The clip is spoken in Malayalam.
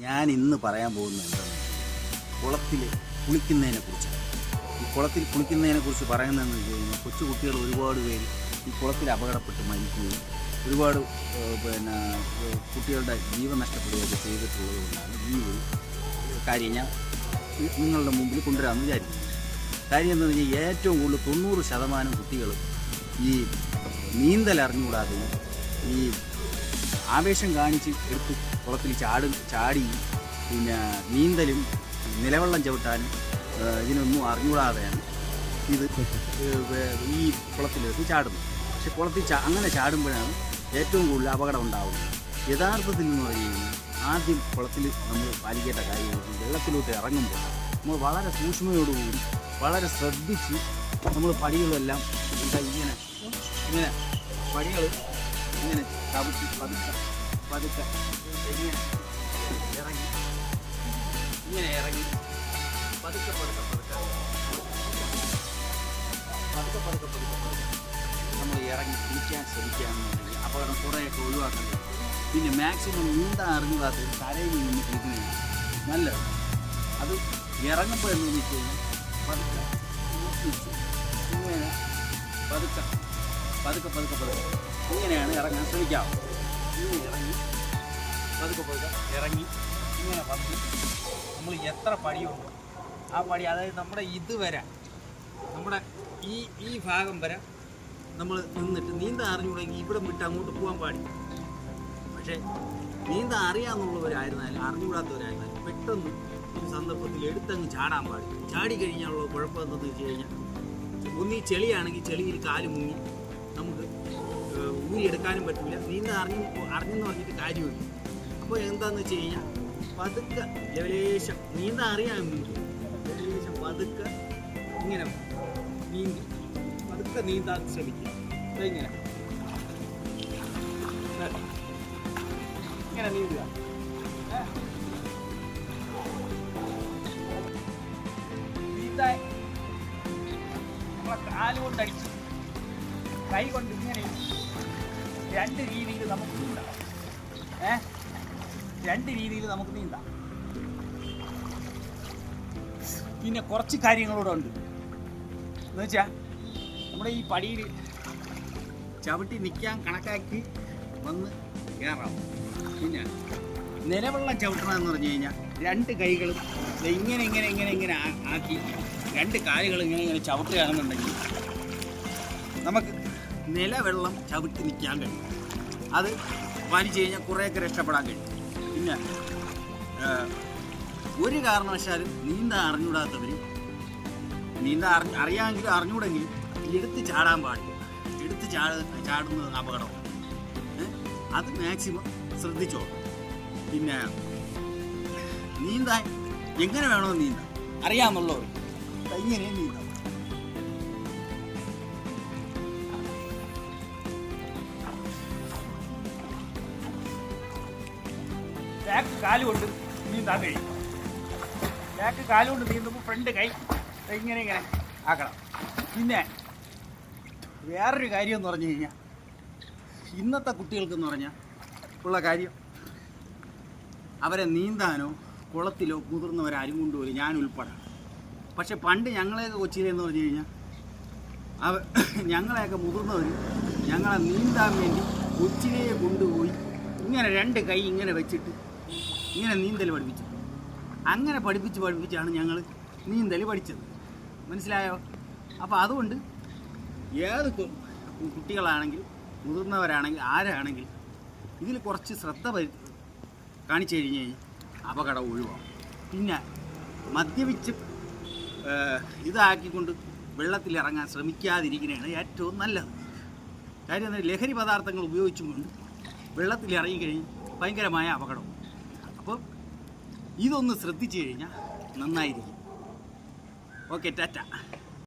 ഞാൻ ഇന്ന് പറയാൻ പോകുന്നത് എന്താണ് കുളത്തിൽ കുളിക്കുന്നതിനെ കുറിച്ച് ഈ കുളത്തിൽ കുളിക്കുന്നതിനെ കുറിച്ച് പറയുന്നതെന്ന് വെച്ച് കഴിഞ്ഞാൽ കൊച്ചു കുട്ടികൾ ഒരുപാട് പേര് ഈ കുളത്തിൽ അപകടപ്പെട്ട് മരിക്കുകയും ഒരുപാട് പിന്നെ കുട്ടികളുടെ ജീവൻ നഷ്ടപ്പെടുകയൊക്കെ ചെയ്തിട്ടുള്ളത് കൊണ്ടാണ് ഈ ഒരു കാര്യം ഞാൻ നിങ്ങളുടെ മുമ്പിൽ കൊണ്ടുവരാമെന്ന് വിചാരിക്കുന്നു. കാര്യം എന്താണെന്ന് കഴിഞ്ഞാൽ ഏറ്റവും കൂടുതൽ തൊണ്ണൂറ് ശതമാനം കുട്ടികൾ ഈ നീന്തൽ അറിഞ്ഞുകൂടാതെയും ഈ ആവേശം കാണിച്ച് എടുത്ത് കുളത്തിൽ ചാടും ചാടി പിന്നെ നീന്തലും നിലവെള്ളം ചവിട്ടാനും ഇതിനൊന്നും അറിഞ്ഞുകൂടാതെയാണ് ഇത് ഈ കുളത്തിലേക്ക് ചാടുന്നത്. പക്ഷെ കുളത്തിൽ അങ്ങനെ ചാടുമ്പോഴാണ് ഏറ്റവും കൂടുതൽ അപകടം ഉണ്ടാവുന്നത്. യഥാർത്ഥത്തിൽ എന്ന് പറയുന്നത് ആദ്യം കുളത്തിൽ നമ്മൾ പാലിക്കേണ്ട കാര്യങ്ങൾ വെള്ളത്തിലോട്ട് ഇറങ്ങുമ്പോൾ നമ്മൾ വളരെ സൂക്ഷ്മയോടുകൂടി വളരെ ശ്രദ്ധിച്ച് നമ്മൾ പടികളെല്ലാം ഇങ്ങനെ ഇങ്ങനെ പടികൾ ഇങ്ങനെ ചവിട്ടി പതുക്കെ പതുക്കെ ഇങ്ങനെ ഇറങ്ങി ഇങ്ങനെ ഇറങ്ങി പതുക്കെ പതുക്കെ പതുക്കെ പതുക്കെ പതുക്കെ പതുക്കെ പതുക്കെ നമ്മൾ ഇറങ്ങി പിടിക്കാൻ ശ്രമിക്കുകയാണെന്നുണ്ടെങ്കിൽ അപകടം കുറേയൊക്കെ ഒഴിവാക്കാൻ പിന്നെ മാക്സിമം നീന്താൻ അറിഞ്ഞാത്ത കരയിൽ നിന്ന് കുളിക്കുന്നതാണ് നല്ലത് അത് ഇറങ്ങുമ്പോൾ എന്ന് വെച്ച് കഴിഞ്ഞാൽ പതുക്കെ ഇങ്ങനെ പതുക്കെ പതുക്കെ പതുക്കെ പതുക്കെ. ഇങ്ങനെയാണ് ഇറങ്ങാൻ ഇങ്ങനെ ഇറങ്ങി. പതുക്കെ പതുക്കെ ഇറങ്ങി. ഇങ്ങനെ വന്ന് നമ്മൾ എത്ര പടിയുണ്ട് ആ പടി അതായത് നമ്മുടെ ഇതുവരെ നമ്മുടെ ഈ ഈ ഭാഗം വരെ നമ്മൾ നിന്നിട്ട് നീന്താൻ അറിഞ്ഞുകൂടെങ്കിൽ ഇവിടെ വിട്ട് അങ്ങോട്ട് പോകാൻ പാടി പക്ഷേ നീന്താൻ അറിയാമെന്നുള്ളവരായിരുന്നാലും അറിഞ്ഞുകൂടാത്തവരായിരുന്നാലും പെട്ടെന്ന് ഒരു സന്ദർഭത്തിൽ എടുത്തങ്ങ് ചാടാൻ പാടി ചാടി കഴിഞ്ഞാലുള്ള കുഴപ്പം വെച്ച് കഴിഞ്ഞാൽ ഒന്നീ ചെളിയാണെങ്കിൽ ചെളിയിൽ കാൽ മുങ്ങി നമുക്ക് ഏഹ്, ഊരിയെടുക്കാനും പറ്റില്ല നീന്താൻ അറിഞ്ഞു അറിഞ്ഞെന്ന് പറഞ്ഞിട്ട് കാര്യമില്ല. അപ്പോൾ എന്താണെന്ന് വെച്ച് കഴിഞ്ഞാൽ പതുക്കെ ലേശം നീന്താൻ അറിയാമെങ്കിൽ ലേശം പതുക്കെ ഇങ്ങനെ നീന്തി. പതുക്കെ നീന്താൻ ശ്രമിക്കുക ഇങ്ങനെ. ഇങ്ങനെ നീന്തുക. നമ്മളെ കാൽ കൊണ്ട് അടിച്ച് കൈ കൊണ്ട് ഇങ്ങനെ രണ്ട് രീതിയിൽ നമുക്ക് നീന്താം ഏ? രണ്ട് രീതിയിൽ നമുക്ക് നീന്താം പിന്നെ കുറച്ച് കാര്യങ്ങളൂടെ ഉണ്ട്. എന്ന് വെച്ചാൽ നമ്മുടെ ഈ പടിയിൽ ചവിട്ടി നിൽക്കാൻ കണക്കാക്കി വന്ന് കയറാം പിന്നെ നിലവെള്ളം ചവിട്ടണം എന്ന് പറഞ്ഞു കഴിഞ്ഞാൽ രണ്ട് കൈകളും ഇങ്ങനെ ഇങ്ങനെ ഇങ്ങനെ ഇങ്ങനെ ആക്കി രണ്ട് കാലുകൾ ഇങ്ങനെ ഇങ്ങനെ ചവിട്ടുകയാണെന്നുണ്ടെങ്കിൽ നമുക്ക് നിലവെള്ളം ചവിട്ടി നിൽക്കാൻ കഴിയും. അത് വലിച്ചു കഴിഞ്ഞാൽ കുറേയൊക്കെ രക്ഷപ്പെടാൻ കഴിയും. പിന്നെ ഒരു കാരണവശാലും നീന്താൻ അറിഞ്ഞൂടാത്തവർ നീന്താൻ അറിഞ്ഞ അറിയാമെങ്കിലും അറിഞ്ഞൂടെങ്കിലും എടുത്ത് ചാടാൻ പാടില്ല. എടുത്ത് ചാട ചാടുന്നത് അപകടമാണ്. അത് മാക്സിമം ശ്രദ്ധിച്ചോ പിന്നെ നീന്താൻ എങ്ങനെ വേണോ നീന്താൻ അറിയാമെന്നുള്ളവർ ഇങ്ങനെ നീന്താം. ബാക്ക് കാലുകൊണ്ട് നീന്താൻ കഴിയും. ബാക്ക് കാലുകൊണ്ട് നീന്തുമ്പോൾ ഫ്രണ്ട് കൈ ഇങ്ങനെ ഇങ്ങനെ ആക്കണം. പിന്നെ വേറൊരു കാര്യം എന്ന് പറഞ്ഞു കഴിഞ്ഞാൽ ഇന്നത്തെ കുട്ടികൾക്കെന്ന് പറഞ്ഞാൽ ഉള്ള കാര്യം അവരെ നീന്താനോ കുളത്തിലോ മുതിർന്നവരാരും കൊണ്ടുപോയി ഞാൻ ഉൾപ്പെടാം. പക്ഷെ പണ്ട് ഞങ്ങളെയൊക്കെ കൊച്ചിയിലെന്ന് പറഞ്ഞു കഴിഞ്ഞാൽ അവ ഞങ്ങളെയൊക്കെ മുതിർന്നവർ ഞങ്ങളെ നീന്താൻ വേണ്ടി കൊച്ചിലേ കൊണ്ടുപോയി ഇങ്ങനെ രണ്ട് കൈ ഇങ്ങനെ വെച്ചിട്ട് ഇങ്ങനെ നീന്തൽ പഠിപ്പിച്ചു. അങ്ങനെ പഠിപ്പിച്ച് പഠിപ്പിച്ചാണ് ഞങ്ങൾ നീന്തൽ പഠിച്ചത്. മനസ്സിലായോ? അപ്പോൾ അതുകൊണ്ട് ഏത് കുട്ടികളാണെങ്കിൽ മുതിർന്നവരാണെങ്കിൽ ആരാണെങ്കിൽ ഇതിൽ കുറച്ച് ശ്രദ്ധ കാണിച്ചു കഴിഞ്ഞ് കഴിഞ്ഞാൽ അപകടം ഒഴിവാകും. പിന്നെ മദ്യപിച്ച് ഇതാക്കിക്കൊണ്ട് വെള്ളത്തിൽ ഇറങ്ങാൻ ശ്രമിക്കാതിരിക്കുന്നതാണ് ഏറ്റവും നല്ലത്. കാര്യം ലഹരി പദാർത്ഥങ്ങൾ ഉപയോഗിച്ചുകൊണ്ട് വെള്ളത്തിൽ ഇറങ്ങിക്കഴിഞ്ഞ് ഭയങ്കരമായ അപകടം. അപ്പോൾ ഇതൊന്ന് ശ്രദ്ധിച്ചു കഴിഞ്ഞാൽ നന്നായിരിക്കും. Okay tata.